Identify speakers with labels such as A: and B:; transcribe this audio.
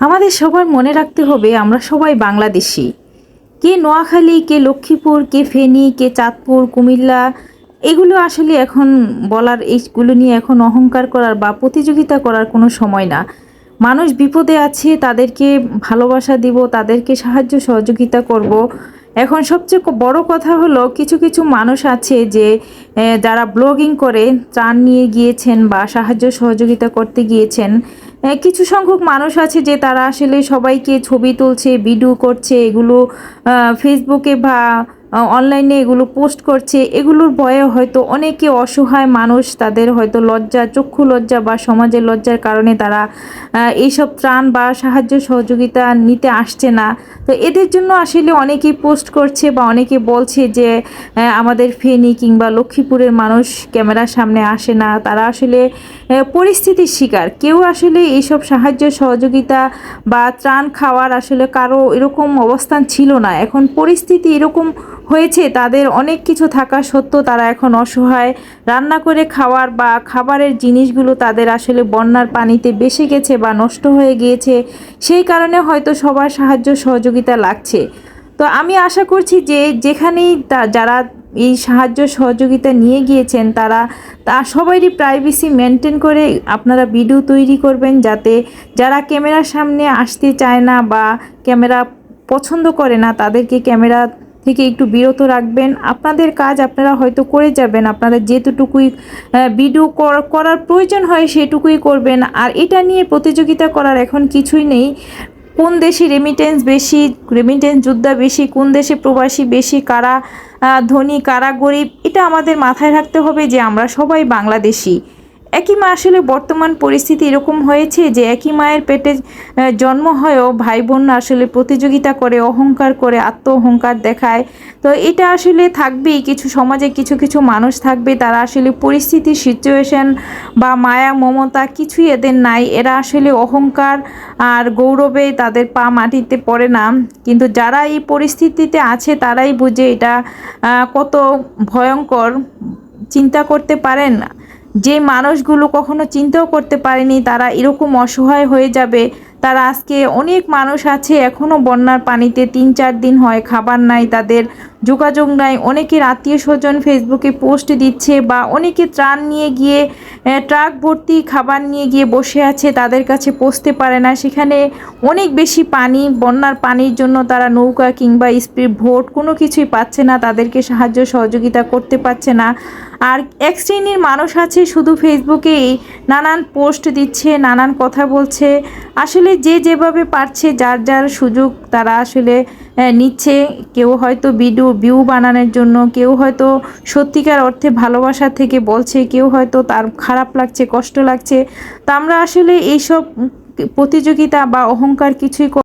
A: আমাদের সবার মনে রাখতে হবে আমরা সবাই বাংলাদেশি। কে নোয়াখালী, কে লক্ষ্মীপুর, কে ফেনী, কে চাঁদপুর, কুমিল্লা, এগুলো আসলে এখন বলার এইগুলো নিয়ে এখন অহংকার করার বা প্রতিযোগিতা করার কোনো সময় না। মানুষ বিপদে আছে, তাদেরকে ভালোবাসা দিব, তাদেরকে সাহায্য সহযোগিতা করব। এখন সবচেয়ে বড় কথা হলো, কিছু কিছু মানুষ আছে যে যারা ব্লগিং করে, ত্রাণ নিয়ে গিয়েছেন বা সাহায্য সহযোগিতা করতে গিয়েছেন কিছু সংখ্যক মানুষ আছে যে তারা আসলে সবাইকে ছবি তুলছে, ভিডিও করছে, এগুলো ফেসবুকে বা অনলাইনে এগুলো পোস্ট করছে, এগুলোর ভয়ে হয়তো অনেকে অসহায় মানুষ, তাদের হয়তো লজ্জা, চক্ষু লজ্জা বা সমাজের লজ্জার কারণে তারা এইসব ত্রাণ বা সাহায্য সহযোগিতা নিতে আসছে না। তো এদের জন্য আসলে অনেকেই পোস্ট করছে বা অনেকে বলছে যে আমাদের ফেনী কিংবা লক্ষ্মীপুরের মানুষ ক্যামেরার সামনে আসে না, তারা আসলে পরিস্থিতির শিকার। কেউ আসলে এইসব সাহায্য সহযোগিতা বা ত্রাণ খাওয়ার আসলে কারও এরকম অবস্থান ছিল না। এখন পরিস্থিতি এরকম হয়েছে, তাদের অনেক কিছু থাকা সত্ত্বেও তারা এখন অসহায়। রান্না করে খাওয়ার বা খাবারের জিনিসগুলো তাদের আসলে বন্যার পানিতে বেসে গেছে বা নষ্ট হয়ে গিয়েছে, সেই কারণে হয়তো সবার সাহায্য সহযোগিতা লাগছে। তো আমি আশা করছি যে যেখানেই যারা এই সাহায্য সহযোগিতা নিয়ে গিয়েছেন, তারা, তা সবারই প্রাইভেসি মেনটেন করে আপনারা ভিডিও তৈরি করবেন যাতে যারা ক্যামেরার সামনে আসতে চায় না বা ক্যামেরা পছন্দ করে না, তাদেরকে ক্যামেরা থেকে একটু বিরত রাখবেন। আপনাদের কাজ আপনারা হয়তো করে যাবেন। আপনাদের যেটুকুই ভিডিও করার প্রয়োজন হয় সেটুকুই করবেন। আর এটা নিয়ে প্রতিযোগিতা করার এখন কিছুই নেই। কোন দেশে রেমিটেন্স বেশি রেমিটেন্স যোদ্ধা বেশি, কোন দেশে প্রবাসী বেশি, কারা ধনী, কারা গরিব, এটা আমাদের মাথায় রাখতে হবে যে আমরা সবাই বাংলাদেশি। একই মা আসলে বর্তমান পরিস্থিতি এরকম হয়েছে যে একই মায়ের পেটে জন্ম হয়েও ভাই বোনরা আসলে প্রতিযোগিতা করে, অহংকার করে আত্ম অহংকার দেখায়। তো এটা আসলে থাকবেই, কিছু সমাজে কিছু কিছু মানুষ থাকবে, তারা আসলে পরিস্থিতি সিচুয়েশন বা মায়া, মমতা কিছুই এদের নাই। এরা আসলে অহংকার আর গৌরবে তাদের পা মাটিতে পড়ে না। কিন্তু যারা এই পরিস্থিতিতে আছে, তারাই বুঝে এটা কত ভয়ঙ্কর। চিন্তা করতে পারেন যে মানুষগুলো কখনো চিন্তাও করতে পারেনি, তারা এরকম অসহায় হয়ে যাবে। তারা আজকে অনেক মানুষ আছে এখনও বন্যার পানিতে তিন চার দিন হয়, খাবার নাই, তাদের যোগাযোগ নাই। অনেকের আত্মীয় স্বজন ফেসবুকে পোস্ট দিচ্ছে বা অনেকে ত্রাণ নিয়ে গিয়ে ট্রাক ভর্তি খাবার নিয়ে গিয়ে বসে আছে, তাদের কাছে পৌঁছতে পারে না। সেখানে অনেক বেশি পানি, বন্যার পানির জন্য তারা নৌকা কিংবা স্পিড ভোট কোনো কিছুই পাচ্ছে না, তাদেরকে সাহায্য সহযোগিতা করতে পারছে না। আর এক শ্রেণির মানুষ আছে, শুধু ফেসবুকেই নানান পোস্ট দিচ্ছে, নানান কথা বলছে। আসলে যে যেভাবে পারছে, যার যার সুযোগ তারা আসলে নিচ্ছে। কেউ হয়তো বিডু ভিউ বানানোর জন্য, কেউ হয়তো সত্যিকার অর্থে ভালোবাসা থেকে বলছে, কেউ হয়তো তার খারাপ লাগছে, কষ্ট লাগছে। তা আমরা আসলে এইসব প্রতিযোগিতা বা অহংকার কিছুই